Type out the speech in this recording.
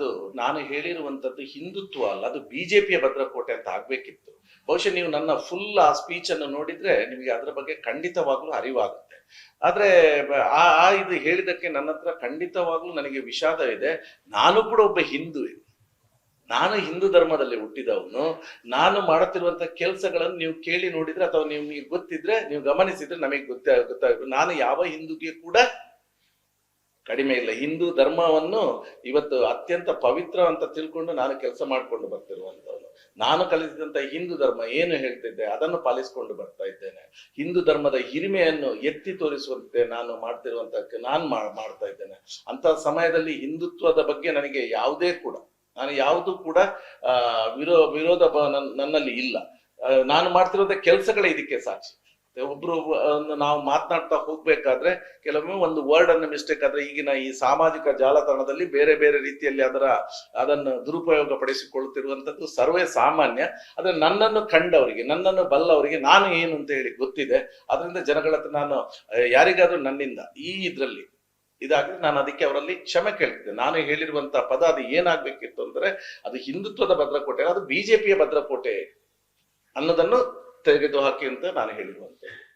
ಅದು ನಾನು ಹೇಳಿರುವಂತದ್ದು ಹಿಂದುತ್ವ ಅಲ್ಲ, ಅದು ಬಿಜೆಪಿಯ ಭದ್ರಕೋಟೆ ಅಂತ ಆಗ್ಬೇಕಿತ್ತು. ಬಹುಶಃ ನೀವು ನನ್ನ ಫುಲ್ ಆ ಸ್ಪೀಚ್ ಅನ್ನು ನೋಡಿದ್ರೆ ನಿಮಗೆ ಅದರ ಬಗ್ಗೆ ಖಂಡಿತವಾಗ್ಲೂ ಅರಿವಾಗುತ್ತೆ. ಆದ್ರೆ, ಆ ಆ ಇದು ಹೇಳಿದಕ್ಕೆ ನನ್ನ ಹತ್ರ ಖಂಡಿತವಾಗ್ಲೂ ನನಗೆ ವಿಷಾದ ಇದೆ. ನಾನು ಕೂಡ ಒಬ್ಬ ಹಿಂದೂ. ನಾನು ಹಿಂದೂ ಧರ್ಮದಲ್ಲಿ ಹುಟ್ಟಿದವನು. ನಾನು ಮಾಡುತ್ತಿರುವಂತ ಕೆಲಸಗಳನ್ನು ನೀವು ಕೇಳಿ ನೋಡಿದ್ರೆ ಅಥವಾ ನಿಮಗೆ ಗೊತ್ತಿದ್ರೆ, ನೀವು ಗಮನಿಸಿದ್ರೆ ನಮಗೆ ಗೊತ್ತ, ಗೊತ್ತಾಗುತ್ತೆ. ನಾನು ಯಾವ ಹಿಂದೂಗೆ ಕೂಡ ಕಡಿಮೆ ಇಲ್ಲ. ಹಿಂದೂ ಧರ್ಮವನ್ನು ಇವತ್ತು ಅತ್ಯಂತ ಪವಿತ್ರ ಅಂತ ತಿಳ್ಕೊಂಡು ನಾನು ಕೆಲಸ ಮಾಡ್ಕೊಂಡು ಬರ್ತಿರುವಂತವನು ನಾನು ಕಲಿಸಿದಂತ ಹಿಂದೂ ಧರ್ಮ ಏನು ಹೇಳ್ತಿದ್ದೆ, ಅದನ್ನು ಪಾಲಿಸ್ಕೊಂಡು ಬರ್ತಾ ಇದ್ದೇನೆ. ಹಿಂದೂ ಧರ್ಮದ ಹಿರಿಮೆಯನ್ನು ಎತ್ತಿ ತೋರಿಸುವಂತೆ ನಾನು ಮಾಡ್ತಿರುವಂತ ನಾನು ಮಾಡ್ತಾ ಇದ್ದೇನೆ. ಅಂತ ಸಮಯದಲ್ಲಿ ಹಿಂದುತ್ವದ ಬಗ್ಗೆ ನನಗೆ ಯಾವುದೇ ಕೂಡ, ನಾನು ಯಾವುದು ಕೂಡ ವಿರೋ, ವಿರೋಧ ನನ್ನಲ್ಲಿ ಇಲ್ಲ. ನಾನು ಮಾಡ್ತಿರೋದ ಕೆಲಸಗಳೇ ಇದಕ್ಕೆ ಸಾಕ್ಷಿ. ಒಬ್ರು ನಾವು ಮಾತನಾಡ್ತಾ ಹೋಗ್ಬೇಕಾದ್ರೆ ಕೆಲವೊಮ್ಮೆ ಒಂದು ವರ್ಡ್ ಅನ್ನ ಮಿಸ್ಟೇಕ್ ಆದ್ರೆ ಈಗಿನ ಈ ಸಾಮಾಜಿಕ ಜಾಲತಾಣದಲ್ಲಿ ಬೇರೆ ಬೇರೆ ರೀತಿಯಲ್ಲಿ ಅದರ, ಅದನ್ನು ದುರುಪಯೋಗ ಪಡಿಸಿಕೊಳ್ಳುತ್ತಿರುವಂತದ್ದು ಸರ್ವೇ ಸಾಮಾನ್ಯ. ಆದ್ರೆ ನನ್ನನ್ನು ಕಂಡವರಿಗೆ, ನನ್ನನ್ನು ಬಲ್ಲವರಿಗೆ ನಾನು ಏನು ಅಂತ ಹೇಳಿ ಗೊತ್ತಿದೆ. ಅದರಿಂದ ಜನಗಳ ಹತ್ರ ನಾನು ಯಾರಿಗಾದ್ರೂ ನನ್ನಿಂದ ಈ ಇದ್ರಲ್ಲಿ ಇದಾಗಲಿ ನಾನು ಅದಕ್ಕೆ ಅವರಲ್ಲಿ ಕ್ಷಮೆ ಕೇಳ್ತಿದ್ದೆ. ನಾನು ಹೇಳಿರುವಂತಹ ಪದ ಅದು ಏನಾಗ್ಬೇಕಿತ್ತು ಅಂದ್ರೆ ಅದು ಹಿಂದುತ್ವದ ಭದ್ರಕೋಟೆ, ಅದು ಬಿಜೆಪಿಯ ಭದ್ರಕೋಟೆ ಅನ್ನೋದನ್ನು ತೆಗೆದು ಹಾಕಿ ಅಂತ ನಾನು ಹೇಳಿರುವಂತೆ.